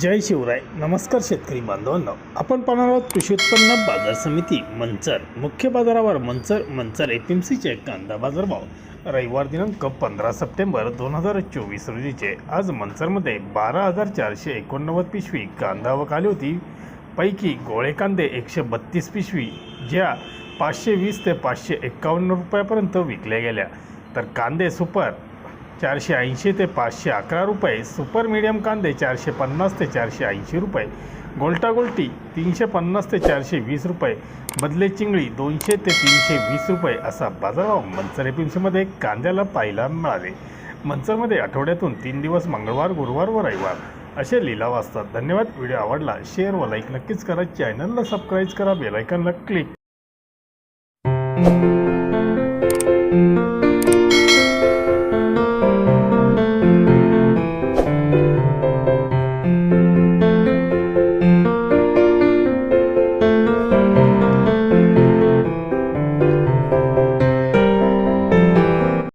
जय शिवराय. नमस्कार शेतकरी बांधवांनो. आपण पाहणार आहोत कृषी उत्पन्न बाजार समिती मंचर. मुख्य बाजारावर मंचर मंचर एफ एम सीचे कांदा बाजारभाव. रविवार दिनांक पंधरा सप्टेंबर दोन हजार चोवीस रोजीचे. आज मंचरमध्ये बारा हजार चारशे एकोणनव्वद पिशवी कांदा आवक आली होती. पैकी गोळे कांदे एकशे बत्तीस पिशवी ज्या पाचशे वीस ते पाचशे एक्कावन्न रुपयापर्यंत विकल्या गेल्या. तर कांदे सुपर चारशे ऐंशी ते पाचशे अकरा रुपये सुपर मीडियम कांदे चारशे पन्नास ते चारशे ऐंशी रुपये गोल्टा गोल्टी तीनशे पन्नास ते चारशे वीस रुपये बदले चिंगळी दोनशे ते तीनशे वीस रुपये असा बाजारभाव मंचर एपिमसीमध्ये कांद्याला पाहायला मिळाले. मंचरमध्ये आठवड्यातून तीन दिवस मंगळवार गुरुवार व रविवार असे लिलाव असतात. धन्यवाद. व्हिडिओ आवडला शेअर व लाईक नक्कीच करा. चॅनलला सबस्क्राईब करा बेलायकनला क्लिक